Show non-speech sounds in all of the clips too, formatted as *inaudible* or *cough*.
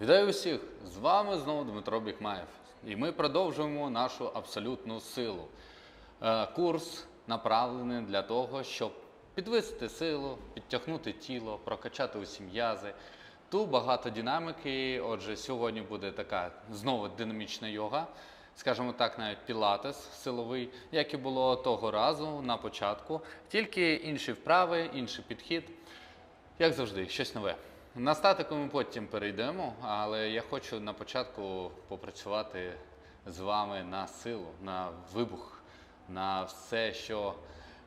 Вітаю усіх! З вами знову Дмитро Бікмаєв. І ми продовжуємо нашу абсолютну силу. Е, Курс направлений для того, щоб підвисити силу, підтягнути тіло, прокачати усі м'язи. Тут багато динаміки. Отже, сьогодні буде така знову динамічна йога, скажімо так, навіть пілатес силовий, як і було того разу на початку. Тільки інші вправи, інший підхід. Як завжди, щось нове. На статику ми потім перейдемо, але я хочу на початку попрацювати з вами на силу, на вибух, на все, що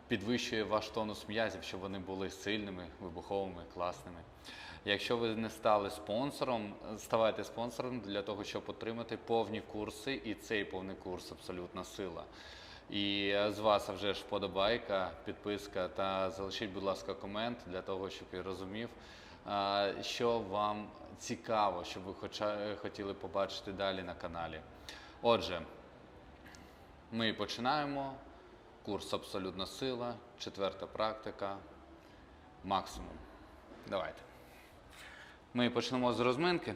підвищує ваш тонус м'язів, щоб вони були сильними, вибуховими, класними. Якщо ви не стали спонсором, ставайте спонсором для того, щоб отримати повні курси, і цей повний курс абсолютна сила. І з вас вже ж вподобайка, підписка та залишіть, будь ласка, комент для того, щоб я розумів, що вам цікаво, що ви хотіли побачити далі на каналі. Отже, ми починаємо. Курс Абсолютна сила, четверта практика, максимум. Давайте. Ми почнемо з розминки.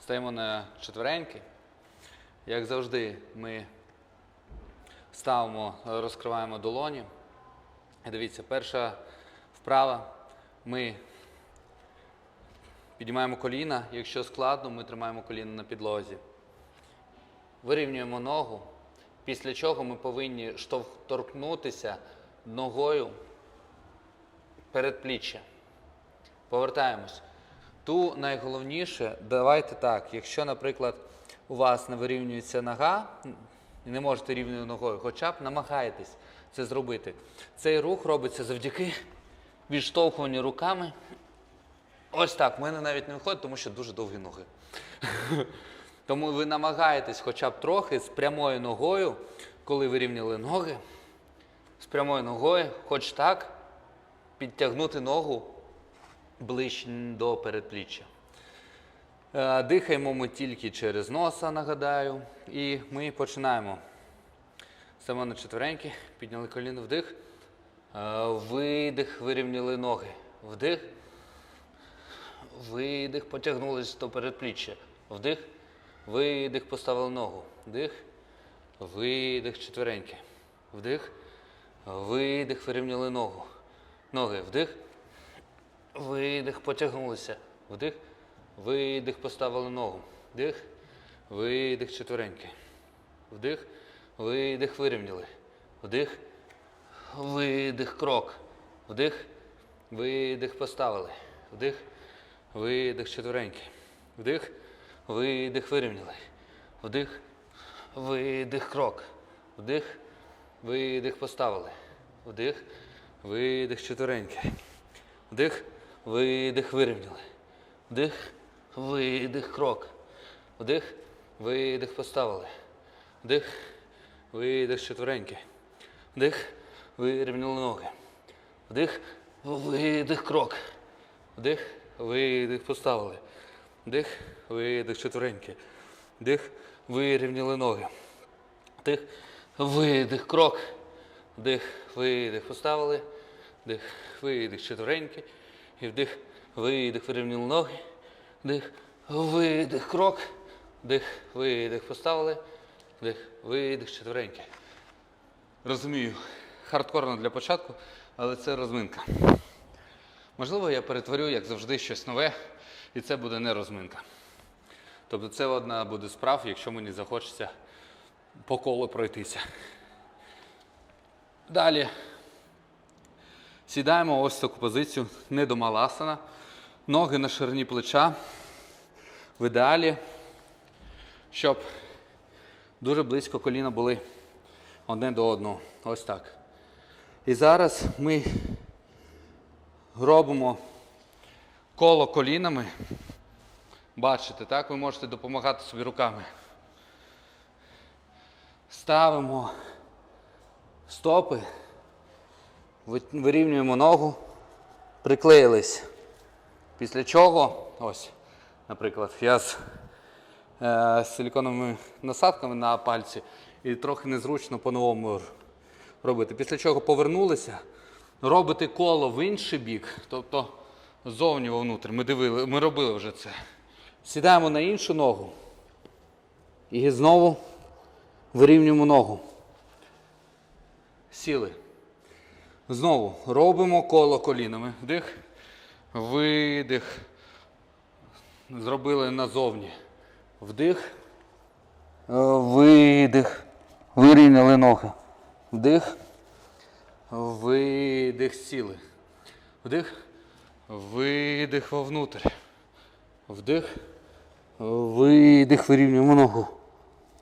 Стаємо на четвереньки. Як завжди, ми ставимо, розкриваємо долоні. Дивіться, перша вправа. Ми підіймаємо коліна. Якщо складно, ми тримаємо коліна на підлозі. Вирівнюємо ногу, після чого ми повинні штовхнутися ногою перед пліччя. Повертаємось. Ту найголовніше, давайте так, якщо, наприклад, у вас не вирівнюється нога, не можете рівною ногою, хоча б намагайтесь це зробити. Цей рух робиться завдяки відштовхуванню руками. Ось так. В мене навіть не виходить, тому що дуже довгі ноги. *laughs* Тому ви намагаєтесь хоча б трохи з прямою ногою, коли ви рівняли ноги, з прямою ногою, хоч так, підтягнути ногу ближче до передпліччя. Е, Дихаємо ми тільки через носа, нагадаю. І ми починаємо. Стаємо на четвереньки, підняли коліно вдих. Е, Видих, вирівняли ноги. Вдих. Видих, потягнулись до передпліччя. Вдих. Видих, поставили ногу. Вдих. Видих, четвереньки. Вдих. Видих, вирівняли ногу. Ноги. Вдих. Видих, потягнулися. Вдих. Видих, поставили ногу. Вдих. Видих, четвереньки. Вдих. Видих, вирівняли. Вдих. Видих, крок. Вдих. Видих, поставили. Вдих. Видих, четвереньки. Вдих. Видих, вирівняли. Вдих. Видих, крок. Вдих. Видих, поставили. Вдих. Видих, четвереньки. Вдих. Видих, вирівняли. Вдих. Видих, крок. Вдих. Видих, поставили. Вдих. Видих, четвереньки. Вдих. Вирівняли ноги. Вдих. Видих, крок. Вдих. Видих, поставили. Вдих. Видих, четвереньки. Вдих. Вирівняли ноги. Вдих. Видих, крок. Вдих, видих, поставили. Вдих, видих, четвереньки. І вдих, видих, вирівняли ноги. Вдих, видих, крок. Вдих, видих, поставили. Вдих, видих, четвереньки. Розумію, хардкорно для початку, але це розминка. Можливо, я перетворю, як завжди, щось нове, і це буде не розминка. Тобто це одна буде справ, якщо мені захочеться по колу пройтися. Далі сідаємо ось в таку позицію, не до маласана. Ноги на ширині плеча. В ідеалі, щоб дуже близько коліна були одне до одного. Ось так. І зараз ми робимо коло колінами. Бачите, так? Ви можете допомагати собі руками. Ставимо стопи, вирівнюємо ногу, приклеїлись. Після чого, ось, наприклад, я з е, силіконовими насадками на пальці і трохи незручно по-новому робити. Після чого повернулися, робите коло в інший бік, тобто ззовні вовнутрь. Ми дивили, ми робили вже це. Сідаємо на іншу ногу. І знову вирівнюємо ногу. Сіли. Знову робимо коло колінами. Вдих, видих. Зробили назовні. Вдих. Е, Видих. Вирівняли ноги. Вдих. Видих. Сіли. Вдих. Видих вовнутрь. Вдих. Видих. Вирівнюємо ногу.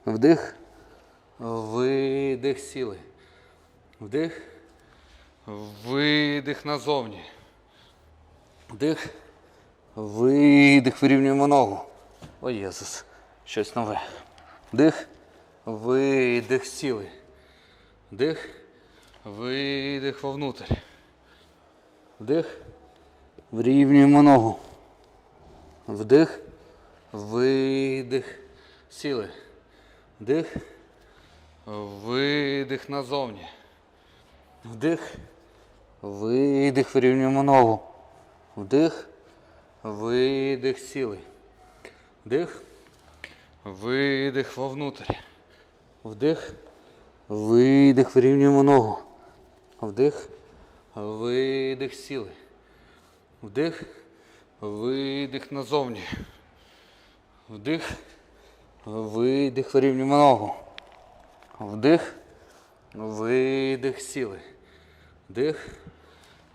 Вдих. Видих. Сіли. Вдих. Видих назовні. Вдих. Видих. Вирівнюємо ногу. О Єсус. Щось нове. Вдих. Видих. Сіли. Вдих. Видих вовнутрь. Вдих. Врівнюємо ногу. Вдих. Видих. Сіли. Вдих. Видих назовні. Вдих. Видих. Вирівнюємо ногу. Вдих. Видих. Сіли. Вдих. Видих вовнутрь. Вдих. Видих. Вирівнюємо ногу. Вдих. Видих. Сіли. Вдих. Видих назовні. Вдих. Видих. Вирівнюємо ногу. Вдих. Видих. Сіли. Вдих.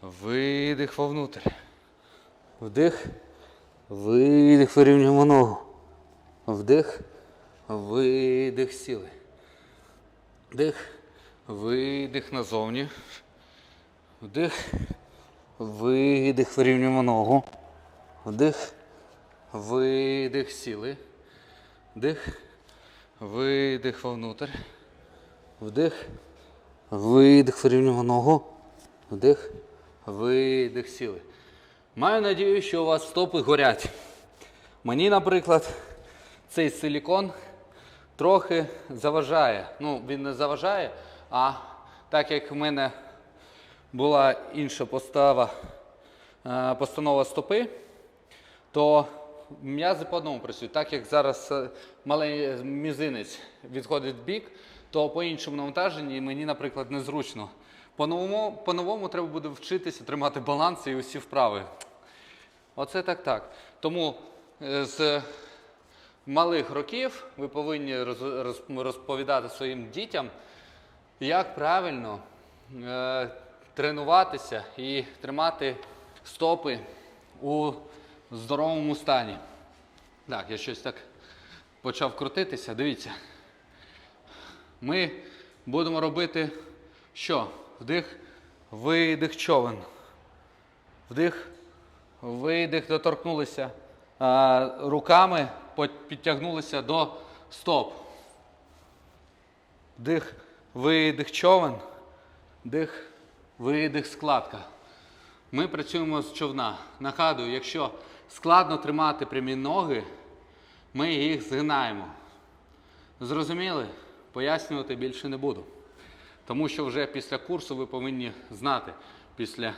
Видих вовнутрь. Вдих. Видих. Вирівнюємо ногу. Вдих. Видих. Сіли. Вдих. Видих назовні. Вдих. Видих. Вирівнюємо ногу. Вдих. Видих. Сіли. Вдих. Видих вовнутрь. Вдих. Видих. Вирівнюємо ногу. Вдих. Видих. Сіли. Маю надію, що у вас стопи горять. Мені, наприклад, цей силікон трохи заважає. Ну, він не заважає, а так як в мене була інша постава, е, постанова стопи, то м'язи по одному працюють. Так як зараз е, малий мізинець відходить в бік, то по іншому навантаженні мені, наприклад, незручно. По-новому, по-новому треба буде вчитися тримати баланс і усі вправи. Оце так так. Тому е, з малих років ви повинні роз- роз- розповідати своїм дітям, як правильно е, тренуватися і тримати стопи у здоровому стані. Так, я щось так почав крутитися. Дивіться. Ми будемо робити що? Вдих, видих човен. Вдих, видих, доторкнулися руками, підтягнулися до стоп. Вдих, видих, човен. Вдих, видих, складка. Ми працюємо з човна. Нагадую, якщо складно тримати прямі ноги, ми їх згинаємо. Зрозуміли? Пояснювати більше не буду. Тому що вже після курсу ви повинні знати після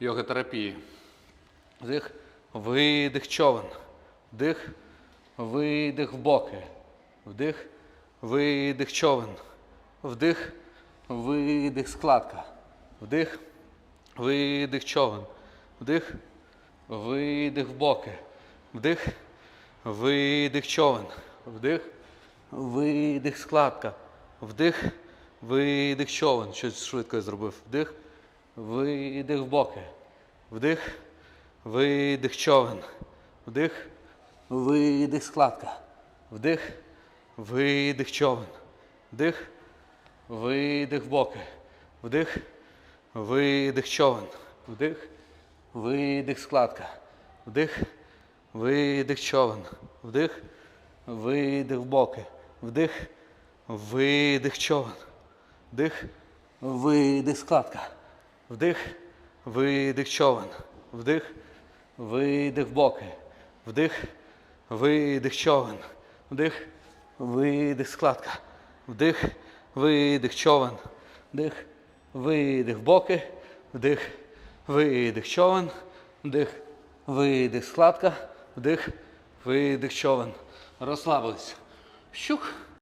йоготерапії. Вдих, видих човен. Вдих, видих в боки. Вдих, видих човен. Вдих, видих складка. Вдих, видих човен. Вдих, видих в боки. Вдих, видих човен. Вдих, видих складка. Вдих, видих човен. Щось швидко зробив. Вдих, видих в боки. Вдих, видих човен. Вдих, видих складка. Вдих, видих човен. Вдих, видих в боки. Вдих, видих човен. Вдих, видих складка. Вдих, видих човен. Вдих, видих в боки. Вдих, видих човен. Вдих, видих складка. Вдих, видих човен. Вдих, видих боки. Вдих, видих човен. Вдих, видих складка. Вдих, видих човен. Вдих, видих боки. Вдих, видих човен. Вдих, видих, складка, вдих, видих, човен. Розслабились. Щух.